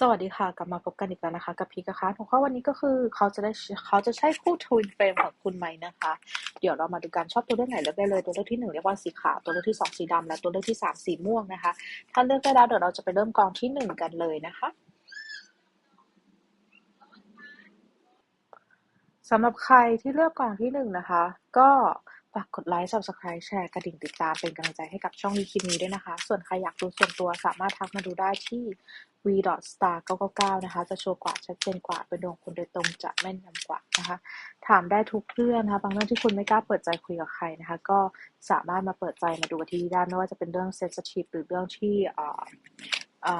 สวัสดีค่ะ กลับมาพบกันอีกแล้วนะคะ กับพีกะคะหัวข้อวันนี้ก็คือเขาจะได้เขาจะใช้คู่ทวินเฟรมของคุณไหมนะคะ เดี๋ยวเรามาดูกันชอบตัวเลือกไหนเลือกได้เลยตัวเลือกที่หนึ่งเรียกว่าสีขาวตัวเลือกที่สองสีดำและตัวเลือกที่สามสีม่วงนะคะ ถ้าเลือกได้แล้วเดี๋ยวเราจะไปเริ่มกองที่หนึ่งกันเลยนะคะสำหรับใครที่เลือกกองที่หนึ่งนะคะ ก็ ฝากกดไลค์ subscribe แชร์ กระดิ่งติดตามเป็นกำลังใจให้กับช่องวีคินี้ด้วยนะคะ ส่วนใครอยากดูส่วนตัวสามารถทักมาดูได้ที่ v star 999 นะคะ จะชัวร์กว่าชัดเจนกว่า เป็นดวงคนโดยตรงจะแม่นยำกว่านะคะ ถามได้ทุกเรื่องนะคะ บางเรื่องที่คุณไม่กล้าเปิดใจคุยกับใครนะคะ ก็สามารถมาเปิดใจมาดูที่ได้ไม่ว่าจะเป็นเรื่อง sensitive หรือเรื่องที่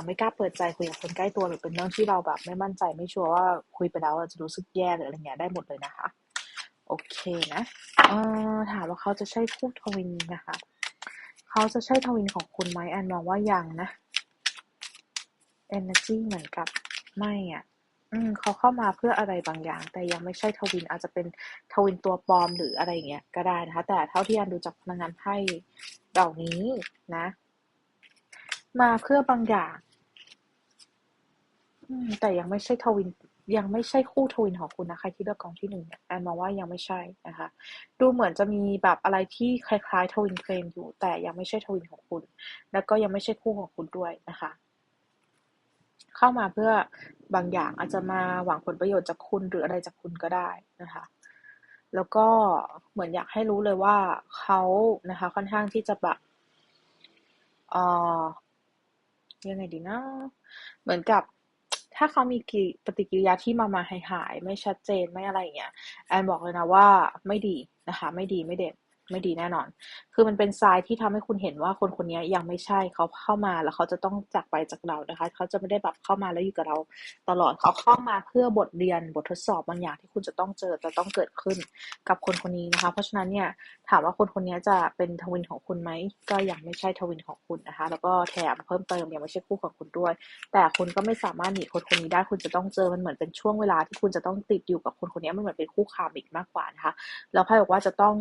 ไม่กล้าเปิดใจคุยกับคนใกล้ตัวหรือเป็นเรื่องที่เราแบบไม่มั่นใจไม่ชัวร์ว่าคุยไปแล้วจะรู้สึกแย่หรืออะไรเงี้ยได้หมดเลยนะคะ โอเคนะเออถามว่าเขาจะใช่คู่ทวินนะคะ เขาจะใช่ทวินของคุณไหมแอนมองว่ายังนะ energy เหมือนกับไม่อะอืมเขาเข้ามาเพื่ออะไรบางอย่าง แต่ยังไม่ใช่ทวินอาจจะเป็นทวินตัวปลอมหรืออะไรเงี้ยก็ได้นะคะ แต่เท่าที่อันดูจากพลังงานไพ่เหล่านี้นะ มาเพื่อบางอย่าง อืมแต่ยังไม่ใช่ทวิน ยังไม่ใช่คู่ทวินของคุณนะคะ ที่เลือกกองที่หนึ่งเนี่ยแอนมองว่ายังไม่ใช่นะคะ ดูเหมือนจะมีแบบอะไรที่คล้ายๆทวินเคลมอยู่ แต่ยังไม่ใช่ทวินของคุณ แล้วก็ยังไม่ใช่คู่ของคุณด้วยนะคะ เข้ามาเพื่อบางอย่างอาจจะมาหวังผลประโยชน์จากคุณหรืออะไรจากคุณก็ได้นะคะ แล้วก็เหมือนอยากให้รู้เลยว่าเขานะคะ ค่อนข้างที่จะแบบเอ่อยังไงดีนะ เหมือนกับ ถ้าเขามีปฏิกิริยาที่มามาหายหายไม่ชัดเจนไม่อะไรอย่างเงี้ยแอนบอกเลยนะว่าไม่ดีนะคะ ไม่ดีไม่เด็ด ไม่ดีแน่นอน คือมันเป็นทรายที่ทำให้คุณเห็นว่าคนคนนี้ยังไม่ใช่เขาเข้ามาแล้วเขาจะต้องจากไปจากเรานะคะ เขาจะไม่ได้แบบเข้ามาแล้วอยู่กับเราตลอดเขาเข้ามาเพื่อบทเรียนบททดสอบบางอย่างที่คุณจะต้องเจอจะต้องเกิดขึ้นกับคนคนนี้นะคะ เพราะฉะนั้นเนี่ยถามว่าคนคนนี้จะเป็นทวินของคุณไหมก็ยังไม่ใช่ทวินของคุณนะคะ แล้วก็แถมเพิ่มเติมยังไม่ใช่คู่ของคุณด้วย แต่คุณก็ไม่สามารถหนีคนคนนี้ได้คุณจะต้องเจอมันเหมือนเป็นช่วงเวลาที่คุณจะต้องติดอยู่กับคนคนนี้มันเหมือนเป็นคู่คามิกมากกว่านะคะแล้วไพ่บอกว่าจะต้อง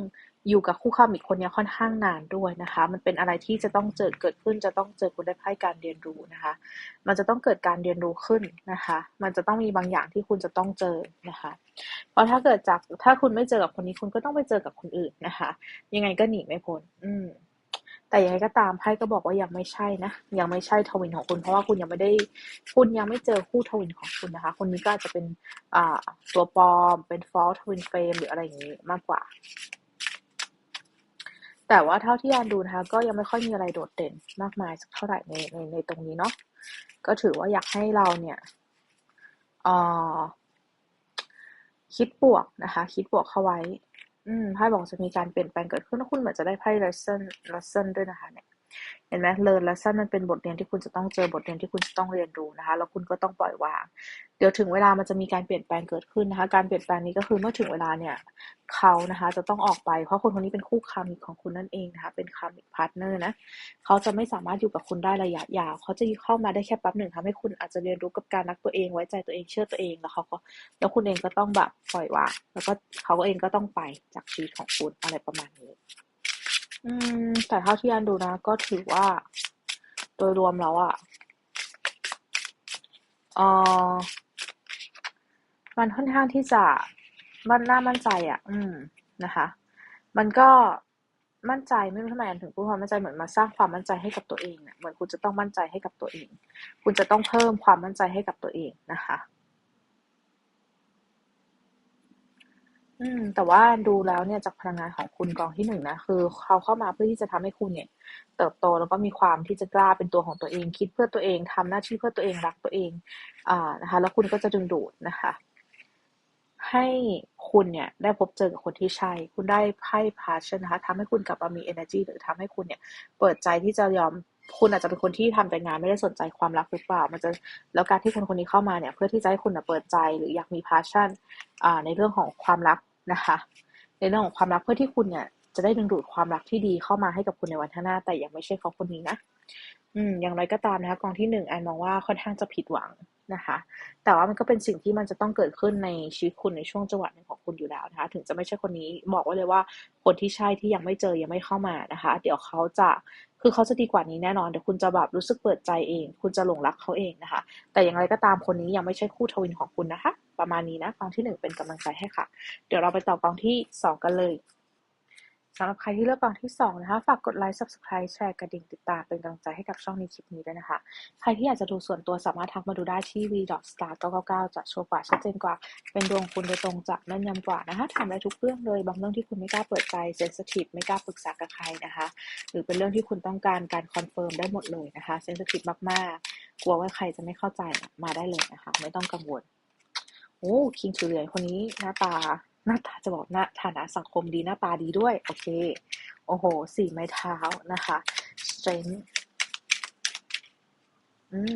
อยู่กับคู่ค้ามอีกคนนี้ค่อนข้างนานด้วยนะคะ มันเป็นอะไรที่จะต้องเจอเกิดขึ้น จะต้องเจอคุณได้ไพ่การเรียนรู้นะคะ มันจะต้องเกิดการเรียนรู้ขึ้นนะคะ มันจะต้องมีบางอย่างที่คุณจะต้องเจอนะคะ เพราะถ้าเกิดจากถ้าคุณไม่เจอกับคนนี้คุณก็ต้องไปเจอกับคนอื่นนะคะ ยังไงก็หนีไม่พ้นอืมแต่ยังไงก็ตามไพ่ก็บอกว่ายังไม่ใช่นะ ยังไม่ใช่ทวินของคุณ เพราะว่าคุณยังไม่ได้ คุณยังไม่เจอคู่ทวินของคุณนะคะ คนนี้ก็อาจจะเป็นอ่าตัวปลอม เป็นฟอลทวินเฟรมหรืออะไรอย่างนี้มากกว่า แต่ว่าเท่าที่อานดูนะคะก็ยังไม่ค่อยมีอะไรโดดเด่นมากมายสักเท่าไหร่ในในในตรงนี้เนาะก็ถือว่าอยากให้เราเนี่ยออคิดบวกนะคะ คิดบวกเข้าไว้ อืมไพ่บอกจะมีการเปลี่ยนแปลงเกิดขึ้นแล้วคุณเหมือนจะได้ไพ่ lesson lesson ด้วยนะคะเนี่ย เห็นไหมเรียนและสั้นมันเป็นบทเรียนที่คุณจะต้องเจอบทเรียนที่คุณจะต้องเรียนรู้นะคะ แล้วคุณก็ต้องปล่อยวาง เดี๋ยวถึงเวลามันจะมีการเปลี่ยนแปลงเกิดขึ้นนะคะ การเปลี่ยนแปลงนี้ก็คือเมื่อถึงเวลาเนี่ยเขานะคะจะต้องออกไป เพราะคนคนนี้เป็นคู่คามิกของคุณนั่นเองนะคะ เป็นคามิกพาร์ทเนอร์นะ เขาจะไม่สามารถอยู่กับคุณได้ระยะยาว เขาจะเข้ามาได้แค่แป๊บหนึ่งทำให้คุณอาจจะเรียนรู้กับการรักตัวเอง ไว้ใจตัวเอง เชื่อตัวเอง แล้วเขาก็ แล้วคุณเองก็ต้องแบบปล่อยวาง แล้วก็เขาก็เองก็ต้องไปจากชีวิตของคุณอะไรประมาณนี้ อืม แต่เท่าที่อันดูนะ ก็ถือว่าโดยรวมแล้วอะเออมันค่อนข้างที่จะมันน่ามั่นใจอะอืมนะคะ มันก็มั่นใจไม่รู้ทำไมถึงพูดความมั่นใจเหมือนมาสร้างความมั่นใจให้กับตัวเองเนี่ยเหมือนคุณจะต้องมั่นใจให้กับตัวเอง คุณจะต้องเพิ่มความมั่นใจให้กับตัวเองนะคะ อืม แต่ว่าดูแล้วเนี่ยจากพลังงานของคุณกองที่หนึ่งนะ คือเขาเข้ามาเพื่อที่จะทำให้คุณเนี่ย เติบโต แล้วก็มีความที่จะกล้าเป็นตัวของตัวเอง คิดเพื่อตัวเอง ทำหน้าที่เพื่อตัวเอง รักตัวเอง อ่า นะคะ แล้วคุณก็จะดึงดูดนะคะ ให้คุณเนี่ยได้พบเจอกับคนที่ใช่ คุณได้ไพ่พาชั่นนะคะทำให้คุณกลับมามี energy หรือทำให้คุณเนี่ยเปิดใจที่จะยอม คุณอาจจะเป็นคนที่ทำแต่งานไม่ได้สนใจความรักหรือเปล่า มันจะแล้วการที่คนคนนี้เข้ามาเนี่ยเพื่อที่จะให้คุณเปิดใจหรืออยากมีพาชั่นในเรื่องของความรักนะคะ ในเรื่องของความรักเพื่อที่คุณเนี่ยจะได้ดึงดูดความรักที่ดีเข้ามาให้กับคุณในวันข้างหน้า แต่ยังไม่ใช่เขาคนนี้นะ อืมอย่างไรก็ตามนะคะกองที่หนึ่งแอนมองว่าค่อนข้างจะผิดหวังนะคะ แต่ว่ามันก็เป็นสิ่งที่มันจะต้องเกิดขึ้นในชีวิตคุณในช่วงจังหวะหนึ่งของคุณอยู่แล้วนะคะ ถึงจะไม่ใช่คนนี้บอกไว้เลยว่าคนที่ใช่ที่ยังไม่เจอยังไม่เข้ามานะคะ เดี๋ยวเขาจะคือเขาจะดีกว่านี้แน่นอนเดี๋ยวคุณจะแบบรู้สึกเปิดใจเอง คุณจะหลงรักเขาเองนะคะ แต่อย่างไรก็ตามคนนี้ยังไม่ใช่คู่ทวินของคุณนะคะ ประมาณนี้นะกองที่หนึ่งเป็นกำลังใจให้ค่ะ เดี๋ยวเราไปต่อกองที่สองกันเลย สำหรับใครที่เลือกกองที่2นะคะ ฝากกดไลค์ subscribe แชร์กระดิ่งติดตามเป็นกำลังใจให้กับช่องในคลิปนี้ด้วยนะคะ ใครที่อยากจะดูส่วนตัวสามารถทักมาดูได้ที่ v star 999จะชัวร์กว่าชัดเจนกว่า เป็นดวงคุณโดยตรงจะแม่นยำกว่านะคะถามได้ทุกเรื่องเลยบางเรื่องที่คุณไม่กล้าเปิดใจ sensitive ไม่กล้าปรึกษากับใครนะคะ หรือเป็นเรื่องที่คุณต้องการการคอนเฟิร์มได้หมดเลยนะคะ sensitive มากๆ กลัวว่าใครจะไม่เข้าใจมาได้เลยนะคะ ไม่ต้องกังวลโอ้คิงถือเหรียญคนนี้หน้าตา หน้าตาจะบอกหน้าฐานะสังคมดีหน้าตาดีด้วย โอเค โอ้โห สี่ไม้เท้านะคะ strength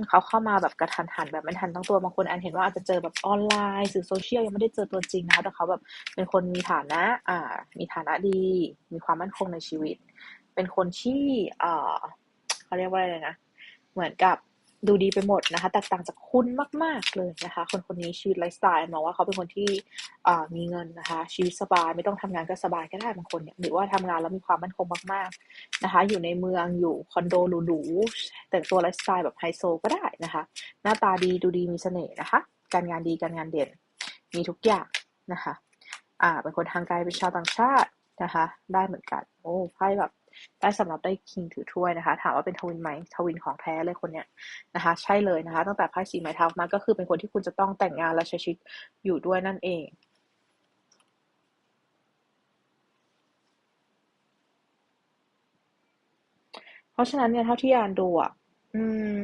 เขาเข้ามาแบบกระทันหันแบบไม่ทันตั้งตัวบางคนอันเห็นว่าอาจจะเจอแบบออนไลน์สื่อโซเชียลยังไม่ได้เจอตัวจริงนะคะแต่เขาแบบเป็นคนมีฐานะ อ่า มีฐานะดี มีความมั่นคงในชีวิต เป็นคนที่อ่าเขาเรียกว่าอะไรนะ เหมือนกับ ดูดีไปหมดนะคะแตกต่างจากคุณมาก ๆ เลยนะคะ คนคนนี้ชีวิตไลฟ์สไตล์มองว่าเขาเป็นคนที่มีเงินนะคะ ชีวิตสบายไม่ต้องทำงานก็สบายก็ได้บางคนเนี่ยหรือว่าทำงานแล้วมีความมั่นคงมากๆนะคะ อยู่ในเมืองอยู่คอนโดหรูๆแต่งตัวไลฟ์สไตล์แบบไฮโซก็ได้นะคะ หน้าตาดีดูดีมีเสน่ห์นะคะ การงานดีการงานเด่น มีทุกอย่างนะคะ อ่าเป็นคนทางไกลเป็นชาวต่างชาตินะคะ ได้เหมือนกัน โอ้ไพ่แบบ ได้สำหรับได้คิงถือถ้วยนะคะ ถามว่าเป็นทวินไหมทวินของแท้เลยคนเนี้ยนะคะ ใช่เลยนะคะ ตั้งแต่ไพ่สีไม้เท้ามาก็คือเป็นคนที่คุณจะต้องแต่งงานและใช้ชีวิตอยู่ด้วยนั่นเองเพราะฉะนั้นเนี่ยเท่าที่อ่านดูอะ อืม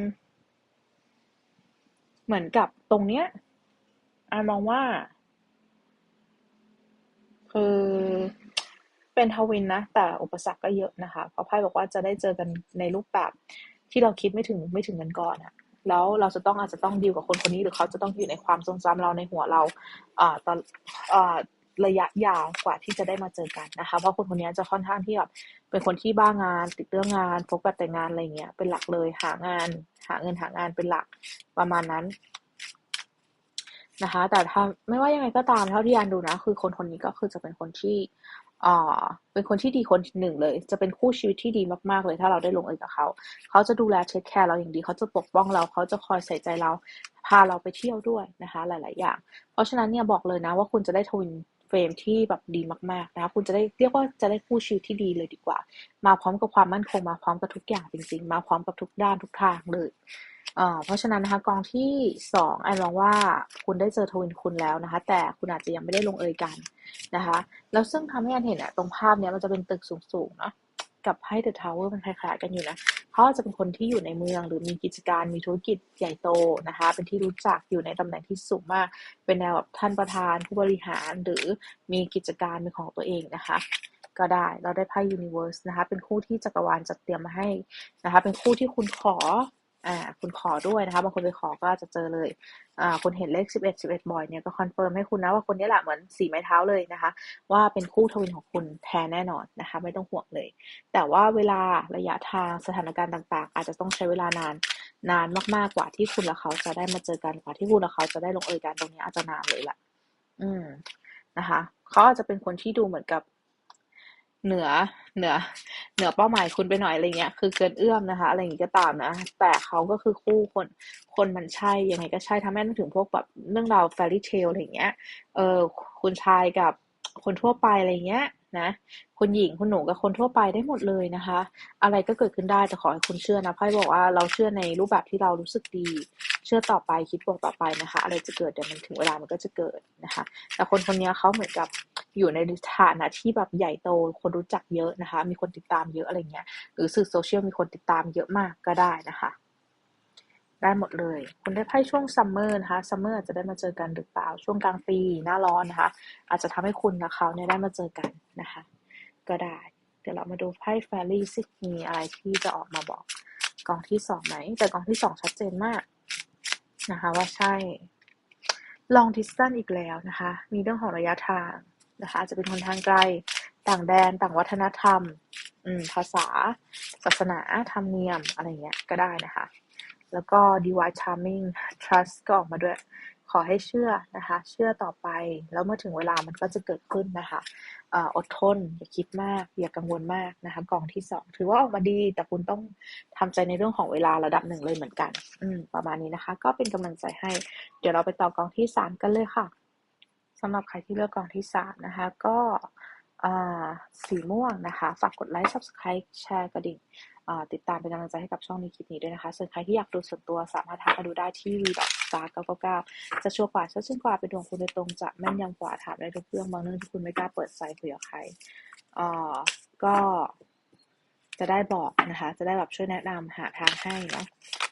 เหมือนกับตรงเนี้ยอานมองว่า คือ เป็นทวินนะ แต่อุปสรรคก็เยอะนะคะเพราะไพ่บอกว่าจะได้เจอกันในรูปแบบที่เราคิดไม่ถึงไม่ถึงกันก่อนอะแล้วเราจะต้องอาจจะต้องดีลกับคนคนนี้ หรือเขาจะต้องอยู่ในความทรงจำเราในหัวเราอ่าตอนอ่าระยะยาวกว่าที่จะได้มาเจอกันนะคะ เพราะคนคนนี้จะค่อนข้างที่แบบเป็นคนที่บ้างาน ติดเรื่องงานโฟกัสแต่งานอะไรเงี้ย เป็นหลักเลยหางาน หาเงินหางานเป็นหลักประมาณนั้นนะคะ แต่ถ้าไม่ว่ายังไงก็ตามเท่าที่ยานดูนะ คือคนคนนี้ก็คือจะเป็นคนที่ อ่าเป็นคนที่ดีคนหนึ่งเลย จะเป็นคู่ชีวิตที่ดีมากๆเลย ถ้าเราได้ลงเอยกับเขา เขาจะดูแลเช็คแคร์เราอย่างดี เขาจะปกป้องเรา เขาจะคอยใส่ใจเรา พาเราไปเที่ยวด้วยนะคะ หลาย ๆ อย่าง เพราะฉะนั้นเนี่ยบอกเลยนะว่าคุณจะได้ทวินเฟรมที่แบบดีมากๆนะคะคุณจะได้เรียกว่าจะได้คู่ชีวิตที่ดีเลยดีกว่า มาพร้อมกับความมั่นคง มาพร้อมกับทุกอย่างจริง ๆ มาพร้อมกับทุกด้านทุกทางเลย เพราะฉะนั้นนะคะกองที่สองไอมองว่าคุณได้เจอทวินคุณแล้วนะคะ แต่คุณอาจจะยังไม่ได้ลงเอยกันนะคะ แล้วซึ่งทำให้อันเห็นอะตรงภาพเนี้ยมันจะเป็นตึกสูงๆเนาะกับไพ่เดอะทาวเวอร์มันคล้ายๆกันอยู่นะเขาจะเป็นคนที่อยู่ในเมืองหรือมีกิจการมีธุรกิจใหญ่โตนะคะ เป็นที่รู้จักอยู่ในตำแหน่งที่สูงมาก เป็นแนวแบบท่านประธานผู้บริหารหรือมีกิจการเป็นของตัวเองนะคะ ก็ได้เราได้ไพ่ยูนิเวอร์สนะคะ เป็นคู่ที่จักรวาลจัดเตรียมมาให้นะคะ เป็นคู่ที่คุณขอ อ่าคุณขอด้วยนะคะบางคนไปขอก็จะเจอเลยอ่าคุณเห็นเลขสิบเอ็ดสิบเอ็ดบ่อยเนี่ยก็คอนเฟิร์มให้คุณนะว่าคนนี้แหละเหมือนสีไม้เท้าเลยนะคะ ว่าเป็นคู่ทวินของคุณแท้แน่นอนนะคะ ไม่ต้องห่วงเลย แต่ว่าเวลาระยะทางสถานการณ์ต่างๆ อาจจะต้องใช้เวลานานนานมากๆกว่าที่คุณและเขาจะได้มาเจอกันกว่าที่คุณและเขาจะได้ลงเอยกันตรงนี้อาจจะนานเลยแหละอืมนะคะเขาอาจจะเป็นคนที่ดูเหมือนกับ เหนือเหนือเหนือเป้าหมายคุณไปหน่อยอะไรเงี้ยคือเกินเอื้อมนะคะอะไรอย่างงี้ก็ตามนะ แต่เขาก็คือคู่คนคนมันใช่ยังไงก็ใช่ทำให้นึกถึงพวกแบบเรื่องราวแฟรี่เทลอะไรเงี้ยเออคุณชายกับคนทั่วไปอะไรเงี้ย นะคุณหญิงคุณหนูกับคนทั่วไปได้หมดเลยนะคะ อะไรก็เกิดขึ้นได้แต่ขอให้คุณเชื่อนะไพ่บอกว่าเราเชื่อในรูปแบบที่เรารู้สึกดี เชื่อต่อไปคิดบวกต่อไปนะคะ อะไรจะเกิดเดี๋ยวมันถึงเวลามันก็จะเกิดนะคะ แต่คนคนนี้เขาเหมือนกับอยู่ในฐานะที่แบบใหญ่โตคนรู้จักเยอะนะคะ มีคนติดตามเยอะอะไรเงี้ยหรือสื่อโซเชียลมีคนติดตามเยอะมากก็ได้นะคะ ได้หมดเลย คุณได้ไพ่ช่วงซัมเมอร์นะคะซัมเมอร์อาจจะได้มาเจอกันหรือเปล่า ช่วงกลางปีหน้าร้อนนะคะ อาจจะทำให้คุณกับเขาเนี่ยได้มาเจอกันนะคะ ก็ได้ เดี๋ยวเรามาดูไพ่แฟรี่ซิมีอะไรที่จะออกมาบอกกองที่สองไหม แต่กองที่สองชัดเจนมากนะคะ ว่าใช่ ลองดิสตันอีกแล้วนะคะ มีเรื่องของระยะทางนะคะจะเป็นคนทางไกล ต่างแดน ต่างวัฒนธรรม อืม ภาษา ศาสนา ธรรมเนียม อะไรเงี้ย ก็ได้นะคะ แล้วก็ divine charming trust ก็ออกมาด้วย ขอให้เชื่อนะคะ เชื่อต่อไป แล้วเมื่อถึงเวลามันก็จะเกิดขึ้นนะคะอดทน อย่าคิดมาก อย่ากังวลมากนะคะ กล่องที่สองถือว่าออกมาดี แต่คุณต้องทำใจในเรื่องของเวลาระดับหนึ่งเลยเหมือนกัน อืม ประมาณนี้นะคะ ก็เป็นกำลังใจให้ เดี๋ยวเราไปต่อกล่องที่สามกันเลยค่ะสำหรับใครที่เลือกกล่องที่สามนะคะ ก็สีม่วงนะคะ ฝากกดไลค์ subscribe แชร์กระดิ่ง ติดตามเป็นกำลังใจให้กับช่องนี้คลิปนี้ด้วยนะคะ ส่วนใครที่อยากดูส่วนตัวสามารถทักมาดูได้ที่ v star 999จะชัวร์กว่าชัดชื่นกว่าเป็นดวงคุณโดยตรงจะแม่นยำกว่าถามได้ทุกเรื่องบางเรื่องที่คุณไม่กล้าเปิดใจคุยกับใครอ่าก็จะได้บอกนะคะ จะได้แบบช่วยแนะนำหาทางให้เนาะ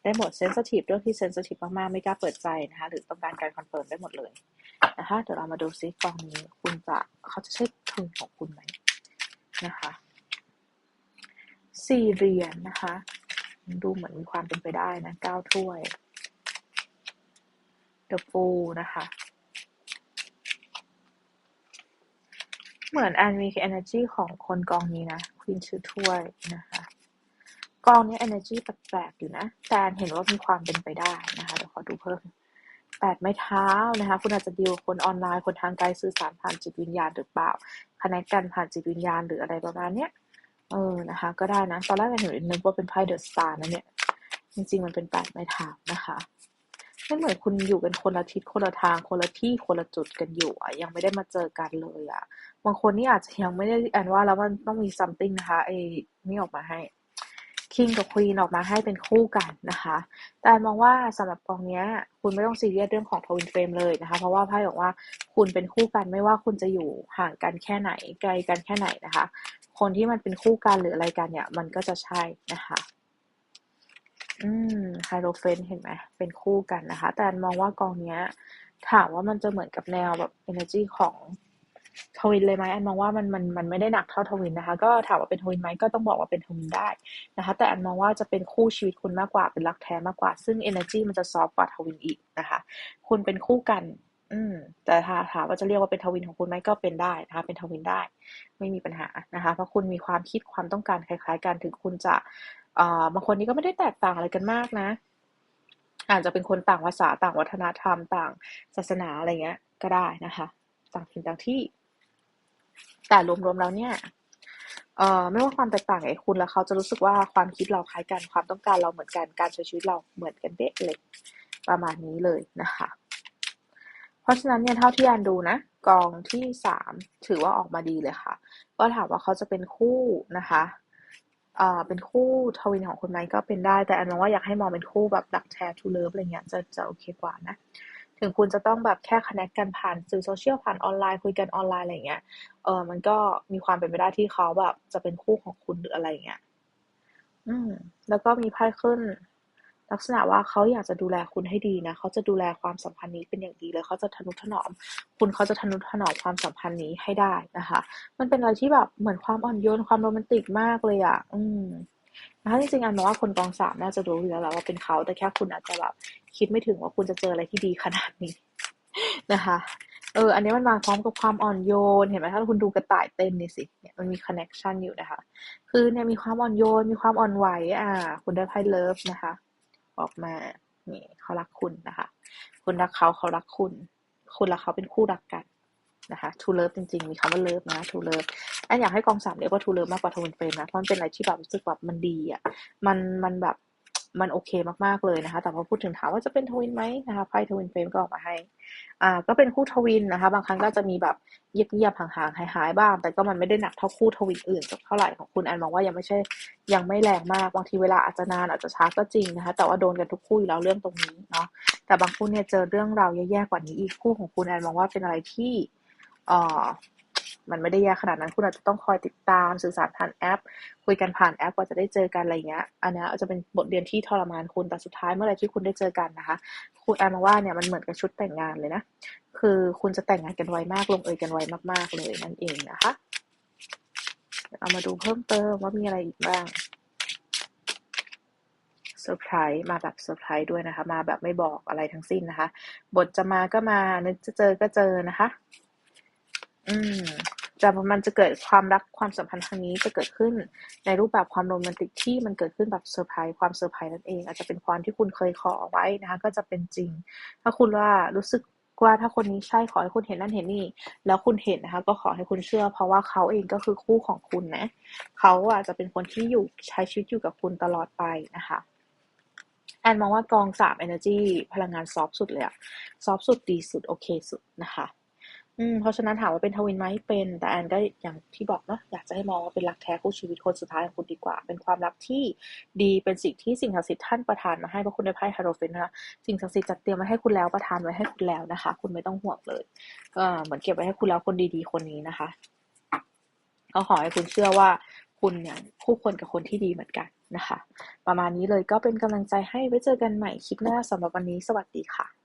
ได้หมดเซน i ิทีฟเรื่องที่เซน i ิทีฟมากๆ ไม่กล้าเปิดใจนะคะ หรือต้องการการคอนเฟิร์มได้หมดเลยนะคะ เดี๋ยวเรามาดูซิกล่องนี้คุณจะเขาจะใช่ทุนของคุณไหมนะคะ สี่เหรียญนะคะ ดูเหมือนมีความเป็นไปได้นะเก้าถ้วย The Fool นะคะ เหมือนแอนมี energy ของคนกองนี้นะ Queen ชื่อถ้วยนะคะ กองนี้ energy แปลกๆอยู่นะ แต่เห็นว่ามีความเป็นไปได้นะคะเดี๋ยวขอดูเพิ่มแปดไม้เท้านะคะ คุณอาจจะดีลคนออนไลน์ คนทางไกลสื่อสารผ่านจิตวิญญาณหรือเปล่าคณะกันผ่านจิตวิญญาณหรืออะไรประมาณเนี้ย เออนะคะ ก็ได้นะ ตอนแรกแอนเห็นนึกว่าเป็นไพ่เดอะสตาร์นะเนี่ย จริงๆมันเป็นแปดไม้เท้านะคะไม่เหมือนคุณอยู่กันคนละทิศคนละทางคนละที่คนละจุดกันอยู่อะ ยังไม่ได้มาเจอกันเลยอะ บางคนนี่อาจจะยังไม่ได้แอนว่าแล้วมันต้องมี something นะคะไอ้นี่ออกมาให้คิงกับควีนออกมาให้เป็นคู่กันนะคะ แต่มองว่าสำหรับกองเนี้ยคุณไม่ต้องซีเรียสเรื่องของทวินเฟรมเลยนะคะ เพราะว่าไพ่บอกว่าคุณเป็นคู่กันไม่ว่าคุณจะอยู่ห่างกันแค่ไหนไกลกันแค่ไหนนะคะ คนที่มันเป็นคู่กันหรืออะไรกันเนี่ย มันก็จะใช่นะคะอืมไฮโดรเฟนเห็นไหมเป็นคู่กันนะคะ แต่แอนมองว่ากองเนี้ย ถามว่ามันจะเหมือนกับแนวแบบ energy ของทวินเลยไหมแอนมองว่ามันมันมันไม่ได้หนักเท่าทวินนะคะ ก็ถามว่าเป็นทวินไหมก็ต้องบอกว่าเป็นทวินได้นะคะ แต่แอนมองว่าจะเป็นคู่ชีวิตคุณมากกว่าเป็นรักแท้มากกว่า ซึ่ง energy มันจะซอฟกว่าทวินอีกนะคะ คุณเป็นคู่กัน อืม แต่ถ้าถามว่าจะเรียกว่าเป็นทวินของคุณไหมก็เป็นได้นะคะเป็นทวินได้ ไม่มีปัญหานะคะ เพราะคุณมีความคิดความต้องการคล้าย ๆ กันถึงคุณจะอ่าบางคนนี้ก็ไม่ได้แตกต่างอะไรกันมากนะ อาจจะเป็นคนต่างภาษาต่างวัฒนธรรม ต่างศาสนาอะไรเงี้ย ก็ได้นะคะ ต่างถิ่นต่างที่ แต่รวมๆแล้วเนี่ยเอ่อไม่ว่าความแตกต่างไอ้คุณแล้วเขาจะรู้สึกว่าความคิดเราคล้ายกันความต้องการเราเหมือนกันการใช้ชีวิตเราเหมือนกันเด็กเลยประมาณนี้เลยนะคะ เพราะฉะนั้นเนี่ยเท่าที่อันดูนะกองที่สามถือว่าออกมาดีเลยค่ะ ก็ถามว่าเขาจะเป็นคู่นะคะเอ่าเป็นคู่ทวินของคุณไหมก็เป็นได้ แต่อันมองว่าอยากให้มองเป็นคู่แบบดักแชร์ทูเลิฟอะไรเงี้ยจะจะโอเคกว่านะถึงคุณจะต้องแบบแค่คอนเนคกันผ่านสื่อโซเชียลผ่านออนไลน์คุยกันออนไลน์อะไรเงี้ย เออมันก็มีความเป็นไปได้ที่เขาแบบจะเป็นคู่ของคุณหรืออะไรเงี้ย อืม แล้วก็มีไพ่ขึ้น ลักษณะว่าเขาอยากจะดูแลคุณให้ดีนะเขาจะดูแลความสัมพันธ์นี้เป็นอย่างดีเลยเขาจะทนุถนอม คุณเขาจะทนุถนอมความสัมพันธ์นี้ให้ได้นะคะ มันเป็นอะไรที่แบบเหมือนความอ่อนโยนความโรแมนติกมากเลยอะ อืมนะคะจริงๆอันมองว่าคนกองสามน่าจะรู้อยู่แล้วแหละว่าเป็นเขาแต่แค่คุณอาจจะแบบคิดไม่ถึงว่าคุณจะเจออะไรที่ดีขนาดนี้นะคะ เออ อันนี้มันมาพร้อมกับความอ่อนโยน เห็นไหมถ้าคุณดูกระต่ายเต้นนี่สิ เนี่ยมันมีคอนเน็ชันอยู่นะคะ คือเนี่ยมีความอ่อนโยน มีความอ่อนไหว อ่า คุณได้ไพ่เลิฟนะคะ ออกมานี่เขารักคุณนะคะ คุณรักเขาเขารักคุณ คุณรักเขาเป็นคู่รักกันนะคะทูเลิฟจริง ๆ มีคำว่าเลิฟนะทูเลิฟแอนอยากให้กองสามเรียกว่าทูเลิฟมากกว่าทวินเฟรมนะเพราะมันเป็นอะไรที่แบบรู้สึกแบบมันดีอะมันมันแบบ มันโอเคมากๆเลยนะคะ แต่พอพูดถึงถามว่าจะเป็นทวินไหมนะคะไพ่ทวินเฟรมก็ออกมาให้อ่าก็เป็นคู่ทวินนะคะ บางครั้งก็จะมีแบบเงียบๆห่างๆหายๆบ้าง แต่ก็มันไม่ได้หนักเท่าคู่ทวินอื่นสักเท่าไหร่ของคุณแอนมองว่ายังไม่ใช่ยังไม่แรงมากบางทีเวลาอาจจะนานอาจจะช้าก็จริงนะคะ แต่ว่าโดนกันทุกคู่อยู่แล้วเรื่องตรงนี้เนาะแต่บางคู่เนี่ยเจอเรื่องราวแย่ๆกว่านี้อีกคู่ของคุณแอนมองว่าเป็นอะไรที่เอ่อ มันไม่ได้แย่ขนาดนั้นคุณอาจจะต้องคอยติดตามสื่อสารผ่านแอป คุยกันผ่านแอปกว่าจะได้เจอกันอะไรเงี้ยอันนี้อาจจะเป็นบทเรียนที่ทรมานคุณแต่สุดท้ายเมื่อไหร่ที่คุณได้เจอกันนะคะ คุณแอนมาว่าเนี่ยมันเหมือนกับชุดแต่งงานเลยนะคือคุณจะแต่งงานกันไวมากลงเอยกันไวมากๆเลยนั่นเองนะคะเอามาดูเพิ่มเติมว่ามีอะไรอีกบ้างเซอร์ไพรส์มาแบบเซอร์ไพรส์ด้วยนะคะ มาแบบไม่บอกอะไรทั้งสิ้นนะคะ บทจะมาก็มานึกจะเจอก็เจอนะคะ อืม จะมันจะเกิดความรักความสัมพันธ์ครั้งนี้จะเกิดขึ้นในรูปแบบความโรแมนติกที่มันเกิดขึ้นแบบเซอร์ไพรส์ความเซอร์ไพรส์นั่นเอง อาจจะเป็นความที่คุณเคยขอไว้นะคะก็จะเป็นจริง ถ้าคุณว่ารู้สึกว่าถ้าคนนี้ใช่ขอให้คุณเห็นนั่นเห็นนี่ แล้วคุณเห็นนะคะ ก็ขอให้คุณเชื่อ เพราะว่าเขาเองก็คือคู่ของคุณนะเขาอาจจะเป็นคนที่อยู่ใช้ชีวิตอยู่กับคุณตลอดไปนะคะแอนมองว่ากองสาม energy พลังงานซอฟสุดเลยอะซอฟสุดดีสุดโอเคสุดนะคะ อืมเพราะฉะนั้นถามว่าเป็นทวินไหมเป็น แต่แอนก็อย่างที่บอกเนาะอยากจะให้มองว่าเป็นรักแท้คู่ชีวิตคนสุดท้ายของคุณดีกว่า เป็นความรักที่ดีเป็นสิ่งที่สิ่งศักดิ์สิทธิ์ท่านประทานมาให้เพราะคุณได้ไพ่ฮาโรเฟนนะคะสิ่งศักดิ์สิทธิ์จัดเตรียมไว้ให้คุณแล้วประทานไว้ให้คุณแล้วนะคะ คุณไม่ต้องห่วงเลยก็เหมือนเก็บไว้ให้คุณแล้วคนดีๆคนนี้นะคะก็ขอให้คุณเชื่อว่าคุณเนี่ยคู่ควรกับคนที่ดีเหมือนกันนะคะ ประมาณนี้เลยก็เป็นกำลังใจให้ไว้เจอกันใหม่คลิปหน้าสำหรับวันนี้สวัสดีค่ะ